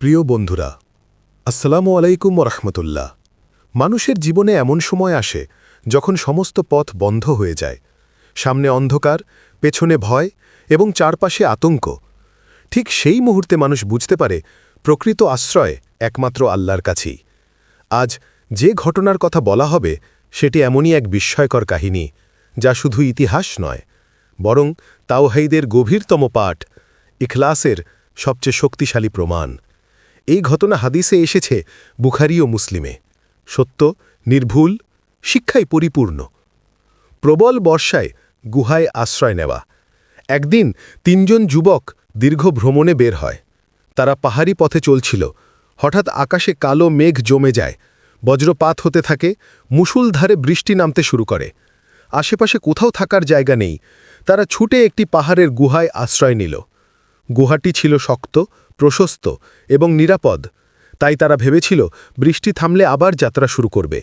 প্রিয় বন্ধুরা, আসসালামু আলাইকুম রহমতুল্লাহ মানুষের জীবনে এমন সময় আসে যখন সমস্ত পথ বন্ধ হয়ে যায়। সামনে অন্ধকার, পেছনে ভয় এবং চারপাশে আতঙ্ক। ঠিক সেই মুহূর্তে মানুষ বুঝতে পারে, প্রকৃত আশ্রয় একমাত্র আল্লাহর কাছেই। আজ যে ঘটনার কথা বলা হবে, সেটি এমনই এক বিস্ময়কর কাহিনী, যা শুধু ইতিহাস নয়, বরং তাওহাইদের গভীরতম পাঠ, ইখলাসের সবচেয়ে শক্তিশালী প্রমাণ। এই ঘটনা হাদিসে এসেছে বুখারি ও মুসলিমে। সত্য, নির্ভুল, শিক্ষায় পরিপূর্ণ। প্রবল বর্ষায় গুহায় আশ্রয় নেওয়া। একদিন তিনজন যুবক দীর্ঘ ভ্রমণে বের হয়। তারা পাহাড়ি পথে চলছিল। হঠাৎ আকাশে কালো মেঘ জমে যায়। বজ্রপাত হতে থাকে মুষুলধারে বৃষ্টি নামতে শুরু করে। আশেপাশে কোথাও থাকার জায়গা নেই। তারা ছুটে একটি পাহাড়ের গুহায় আশ্রয় নিল। গুহাটি ছিল শক্ত, প্রশস্ত এবং নিরাপদ। তাই তারা ভেবেছিল, বৃষ্টি থামলে আবার যাত্রা শুরু করবে।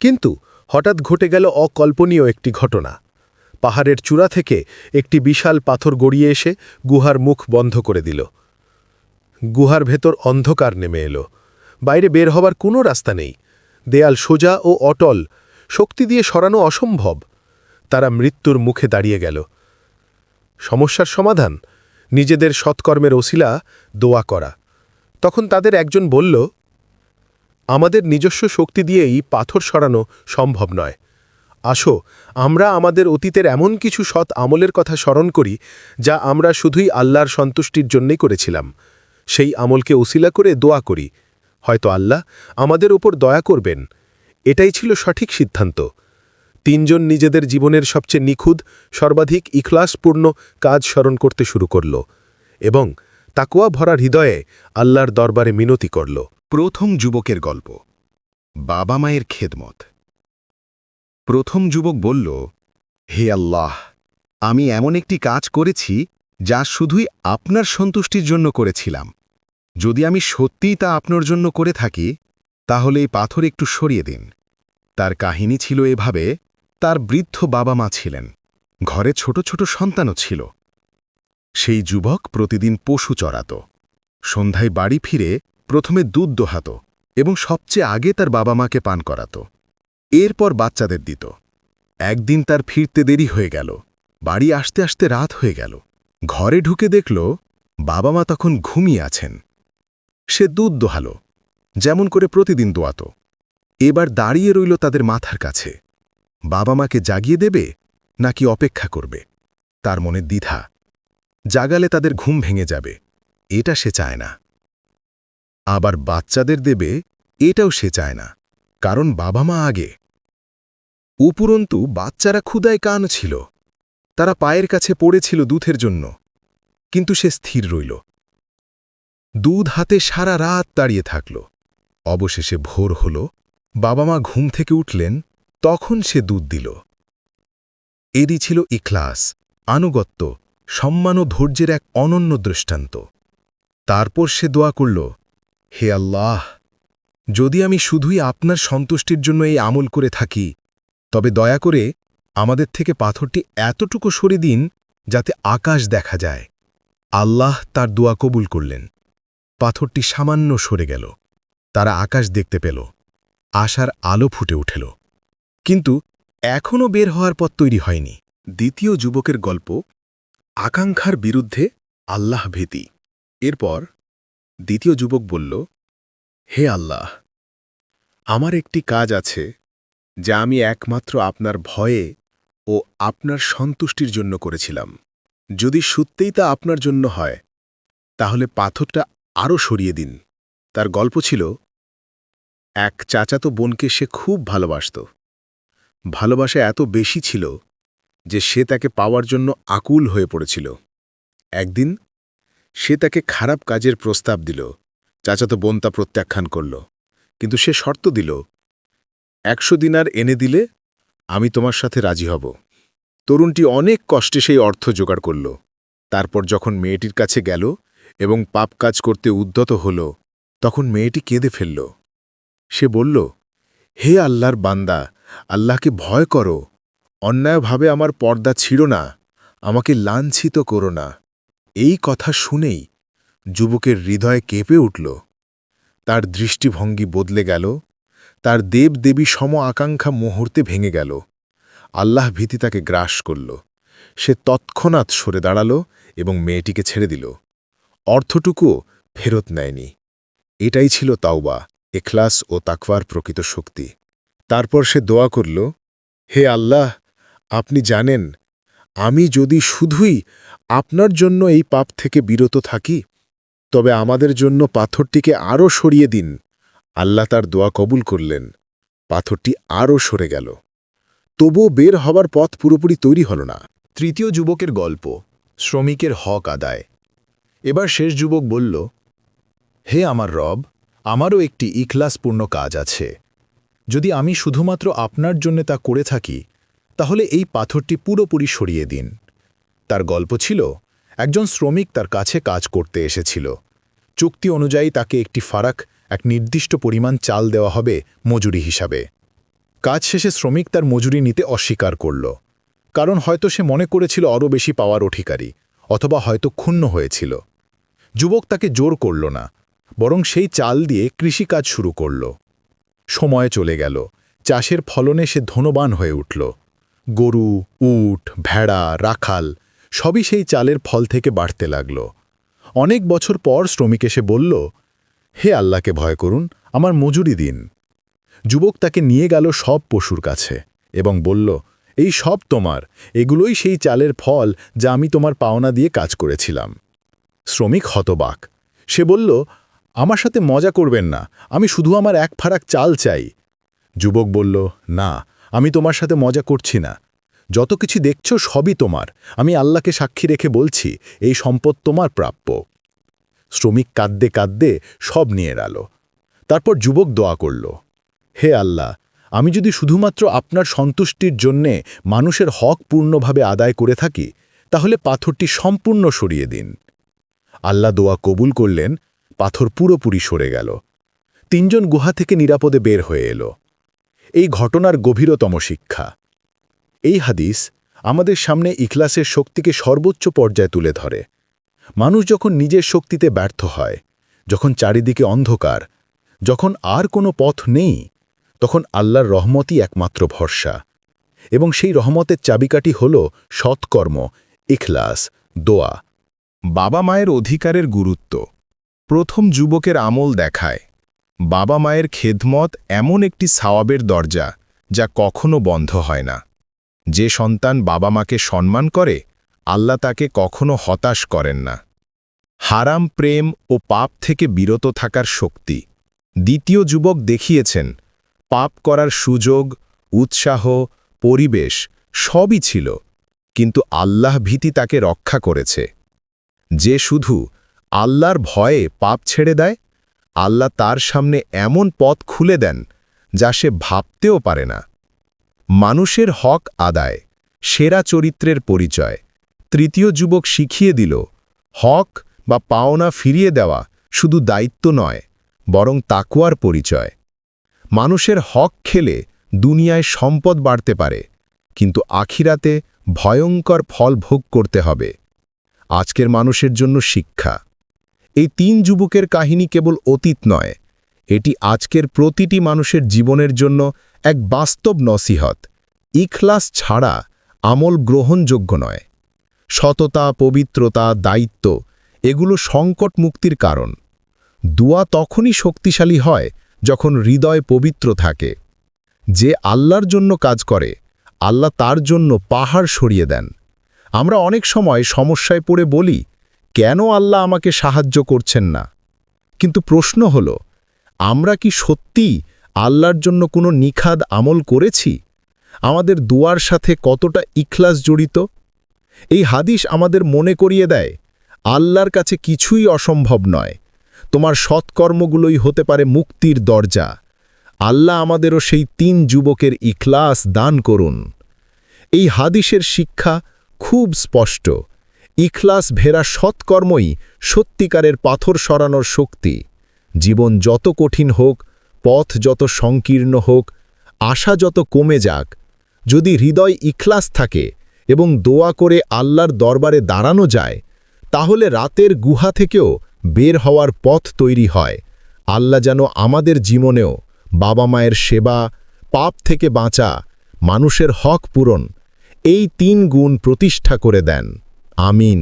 কিন্তু হঠাৎ ঘটে গেল অকল্পনীয় একটি ঘটনা। পাহাড়ের চূড়া থেকে একটি বিশাল পাথর গড়িয়ে এসে গুহার মুখ বন্ধ করে দিল। গুহার ভেতর অন্ধকার নেমে এলো। বাইরে বের হবার কোনো রাস্তা নেই। দেয়াল সোজা ও অটল। শক্তি দিয়ে সরানো অসম্ভব। তারা মৃত্যুর মুখে দাঁড়িয়ে গেল। সমস্যার সমাধান? নিজেদের সৎকর্মের ওসিলা দোয়া করা। তখন তাদের একজন বলল, আমাদের নিজস্ব শক্তি দিয়েই পাথর সরানো সম্ভব নয়। আসো, আমরা আমাদের অতীতের এমন কিছু সৎ আমলের কথা স্মরণ করি, যা আমরা শুধুই আল্লাহর সন্তুষ্টির জন্যই করেছিলাম। সেই আমলকে ওসিলা করে দোয়া করি। হয়তো আল্লাহ আমাদের ওপর দয়া করবেন। এটাই ছিল সঠিক সিদ্ধান্ত। তিনজন নিজেদের জীবনের সবচেয়ে নিখুঁত, সর্বাধিক ইখলাসপূর্ণ কাজ স্মরণ করতে শুরু করল এবং তাকুয়া ভরা হৃদয়ে আল্লাহর দরবারে মিনতি করল। প্রথম যুবকের গল্প। বাবা মায়ের খেদমত। প্রথম যুবক বলল, হে আল্লাহ, আমি এমন একটি কাজ করেছি যা শুধুই আপনার সন্তুষ্টির জন্য করেছিলাম। যদি আমি সত্যিই তা আপনার জন্য করে থাকি, তাহলে এই পাথর একটু সরিয়ে দিন। তার কাহিনী ছিল এভাবে তার বৃদ্ধ বাবা মা ছিলেন। ঘরে ছোট ছোট সন্তানও ছিল। সেই যুবক প্রতিদিন পশু চড়াত। সন্ধ্যায় বাড়ি ফিরে প্রথমে দুধ দোহাত এবং সবচেয়ে আগে তার বাবা মাকে পান করাত। এরপর বাচ্চাদের দিত। একদিন তার ফিরতে দেরি হয়ে গেল। বাড়ি আসতে আসতে রাত হয়ে গেল। ঘরে ঢুকে দেখল বাবা মা তখন ঘুমিয়ে আছেন। সে দুধ দোহাল, যেমন করে প্রতিদিন দোয়াত। এবার দাঁড়িয়ে রইল তাদের মাথার কাছে। বাবা মাকে জাগিয়ে দেবে নাকি অপেক্ষা করবে? তার মনে দ্বিধা। জাগালে তাদের ঘুম ভেঙে যাবে। এটা সে চায় না। আবার বাচ্চাদের দেবে, এটাও সে চায় না। কারণ বাবা মা আগে। উপরন্তু বাচ্চারা ক্ষুদায় কান ছিল। তারা পায়ের কাছে পড়েছিল দুধের জন্য। কিন্তু সে স্থির রইল। দুধ হাতে সারা রাত দাঁড়িয়ে থাকল। অবশেষে ভোর হল। বাবা মা ঘুম থেকে উঠলেন। তখন সে দুধ দিল। এরই ছিল ইখলাস, আনুগত্য, সম্মান ও ধৈর্যের এক অনন্য দৃষ্টান্ত। তারপর সে দোয়া করল, হে আল্লাহ, যদি আমি শুধুই আপনার সন্তুষ্টির জন্য এই আমল করে থাকি, তবে দয়া করে আমাদের থেকে পাথরটি এতটুকু সরে দিন যাতে আকাশ দেখা যায়। আল্লাহ তার দোয়া কবুল করলেন। পাথরটি সামান্য সরে গেল। তারা আকাশ দেখতে পেল। আশার আলো ফুটে উঠেল। কিন্তু এখনও বের হওয়ার পথ তৈরি হয়নি। দ্বিতীয় যুবকের গল্প, আকাঙ্ক্ষার বিরুদ্ধে আল্লাহ ভীতি। এরপর দ্বিতীয় যুবক বলল, হে আল্লাহ, আমার একটি কাজ আছে যা আমি একমাত্র আপনার ভয়ে ও আপনার সন্তুষ্টির জন্য করেছিলাম। যদি সত্যিই তা আপনার জন্য হয়, তাহলে পাথরটা আরও সরিয়ে দিন। তার গল্প ছিল, এক চাচাতো বোনকে সে খুব ভালোবাসত। ভালোবাসা এত বেশি ছিল যে সে তাকে পাওয়ার জন্য আকুল হয়ে পড়েছিল। একদিন সে তাকে খারাপ কাজের প্রস্তাব দিল। চাচাতো বোন তা প্রত্যাখ্যান করল। কিন্তু সে শর্ত দিল, একশো দিনার এনে দিলে আমি তোমার সাথে রাজি হব। তরুণটি অনেক কষ্টে সেই অর্থ জোগাড় করল। তারপর যখন মেয়েটির কাছে গেল এবং পাপ কাজ করতে উদ্যত হল, তখন মেয়েটি কেঁদে ফেলল। সে বলল, হে আল্লাহর বান্দা আল্লাহকে ভয় করো। অন্যায়ভাবে আমার পর্দা ছিঁড়ো না, আমাকে লাঞ্ছিত করো না। এই কথা শুনেই যুবকের হৃদয় কেঁপে উঠল। তার দৃষ্টিভঙ্গি বদলে গেল, তার দেবদেবী সম আকাঙ্ক্ষা মুহূর্তে ভেঙে গেল। আল্লাহ ভীতি তাকে গ্রাস করল। সে তৎক্ষণাৎ সরে দাঁড়াল এবং মেয়েটিকে ছেড়ে দিল। অর্থটুকুও ফেরত নেয়নি। এটাই ছিল তাওবা, এখলাস ও তাকওয়ার প্রকৃত শক্তি। তারপর সে দোয়া করল, হে আল্লাহ, আপনি জানেন, আমি যদি শুধুই আপনার জন্য এই পাপ থেকে বিরত থাকি, তবে আমাদের জন্য পাথরটিকে আরও সরিয়ে দিন। আল্লাহ তার দোয়া কবুল করলেন, পাথরটি আরও সরে গেল। তবুও বের হবার পথ পুরোপুরি তৈরি হল না। তৃতীয় যুবকের গল্প, শ্রমিকের হক আদায়। এবার শেষ যুবক বলল, হে আমার রব, আমারও একটি ইখলাসপূর্ণ কাজ আছে। যদি আমি শুধুমাত্র আপনার জন্য তা করে থাকি, তাহলে এই পাথরটি পুরোপুরি সরিয়ে দিন। তার গল্প ছিল, একজন শ্রমিক তার কাছে কাজ করতে এসেছিল। চুক্তি অনুযায়ী তাকে একটি ফারাক, এক নির্দিষ্ট পরিমাণ চাল দেওয়া হবে মজুরি হিসাবে। কাজ শেষে শ্রমিক তার মজুরি নিতে অস্বীকার করল। কারণ হয়তো সে মনে করেছিল আরও বেশি পাওয়ার অধিকারী, অথবা হয়তো ক্ষুণ্ণ হয়েছিল। যুবক তাকে জোর করল না, বরং সেই চাল দিয়ে কৃষিকাজ শুরু করল। সময় চলে গেল। চাষের ফলনে সে ধনবান হয়ে উঠল। গরু, উট, ভেড়া, রাখাল সবই সেই চালের ফল থেকে বাড়তে লাগল। অনেক বছর পর শ্রমিক এসে বলল, হে আল্লাহকে ভয় করুন, আমার মজুরি দিন। যুবক তাকে নিয়ে গেল সব পশুর কাছে এবং বলল, এই সব তোমার, এগুলোই সেই চালের ফল যা আমি তোমার পাওনা দিয়ে কাজ করেছিলাম। শ্রমিক হতবাক। সে বলল আমার সাথে মজা করবেন না, আমি শুধু আমার এক ফারাক চাল চাই। যুবক বলল, না, আমি তোমার সাথে মজা করছি না। যত কিছু দেখছ সবই তোমার। আমি আল্লাহকে সাক্ষী রেখে বলছি, এই সম্পদ তোমার প্রাপ্য শ্রমিক কাঁদতে কাঁদতে সব নিয়ে এল। তারপর যুবক দোয়া করল, হে আল্লাহ, আমি যদি শুধুমাত্র আপনার সন্তুষ্টির জন্যে মানুষের হক পূর্ণভাবে আদায় করে থাকি, তাহলে পাথরটি সম্পূর্ণ সরিয়ে দিন। আল্লাহ দোয়া কবুল করলেন পাথর পুরোপুরি সরে গেল। তিনজন গুহা থেকে নিরাপদে বের হয়ে এলো। এই ঘটনার গভীরতম শিক্ষা। এই হাদিস আমাদের সামনে ইখলাসের শক্তিকে সর্বোচ্চ পর্যায়ে তুলে ধরে। মানুষ যখন নিজের শক্তিতে ব্যর্থ হয়, যখন চারিদিকে অন্ধকার, যখন আর কোনো পথ নেই, তখন আল্লাহর রহমতই একমাত্র ভরসা। এবং সেই রহমতের চাবিকাটি হল সৎকর্ম, ইখলাস, দোয়া। বাবা মায়ের অধিকারের গুরুত্ব। প্রথম যুবকের আমল দেখায়। বাবা মায়ের খেদমত এমন একটি সাওয়াবের দরজা, যা কখনো বন্ধ হয় না। যে সন্তান বাবা মাকে সম্মান করে, আল্লাহ তাকে কখনো হতাশ করেন না। হারাম প্রেম ও পাপ থেকে বিরত থাকার শক্তি। দ্বিতীয় যুবক দেখিয়েছেন, পাপ করার সুযোগ, উৎসাহ, পরিবেশ সবই ছিল, কিন্তু আল্লাহ ভীতি তাকে রক্ষা করেছে। যে শুধু আল্লাহর ভয়ে পাপ ছেড়ে দেয়? আল্লাহ তার সামনে এমন পথ খুলে দেন যা সে ভাবতেও পারে না। মানুষের হক আদায়, সেরা চরিত্রের পরিচয়, তৃতীয় যুবক শিখিয়ে দিল, হক বা পাওনা ফিরিয়ে দেওয়া শুধু দায়িত্ব নয়, বরং তাকুয়ার পরিচয়। মানুষের হক খেলে দুনিয়ায় সম্পদ বাড়তে পারে, কিন্তু আখিরাতে ভয়ঙ্কর ফল ভোগ করতে হবে। আজকের মানুষের জন্য শিক্ষা। এই তিন যুবকের কাহিনী কেবল অতীত নয়, এটি আজকের প্রতিটি মানুষের জীবনের জন্য এক বাস্তব নসিহত। ইখলাস ছাড়া আমল গ্রহণযোগ্য নয়। সততা, পবিত্রতা, দায়িত্ব, এগুলো সংকট মুক্তির কারণ। দুয়া তখনই শক্তিশালী হয় যখন হৃদয় পবিত্র থাকে। যে আল্লাহর জন্য কাজ করে, আল্লাহ তার জন্য পাহাড় সরিয়ে দেন। আমরা অনেক সময় সমস্যায় পড়ে বলি কেন আল্লাহ আমাকে সাহায্য করছেন না? কিন্তু প্রশ্ন হল, আমরা কি সত্যি আল্লাহর জন্য কোনো নিখাদ আমল করেছি? আমাদের দুয়ার সাথে কতটা ইখলাস জড়িত? এই হাদিস আমাদের মনে করিয়ে দেয়, আল্লাহর কাছে কিছুই অসম্ভব নয়। তোমার সৎকর্মগুলোই হতে পারে মুক্তির দরজা। আল্লাহ আমাদেরও সেই তিন যুবকের ইখলাস দান করুন। এই হাদিসের শিক্ষা খুব স্পষ্ট। ইখলাস ভেরা সৎকর্মই সত্যিকারের পাথর সরানোর শক্তি। জীবন যত কঠিন হোক, পথ যত সংকীর্ণ হোক, আশা যত কমে যাক, যদি হৃদয় ইখলাস থাকে এবং দোয়া করে আল্লাহর দরবারে দাঁড়ানো যায়, তাহলে রাতের গুহা থেকেও বের হওয়ার পথ তৈরি হয়। আল্লাহ যেন আমাদের জীবনেও বাবা মায়ের সেবা, পাপ থেকে বাঁচা, মানুষের হক পূরণ, এই তিন গুণ প্রতিষ্ঠা করে দেন। আমিন।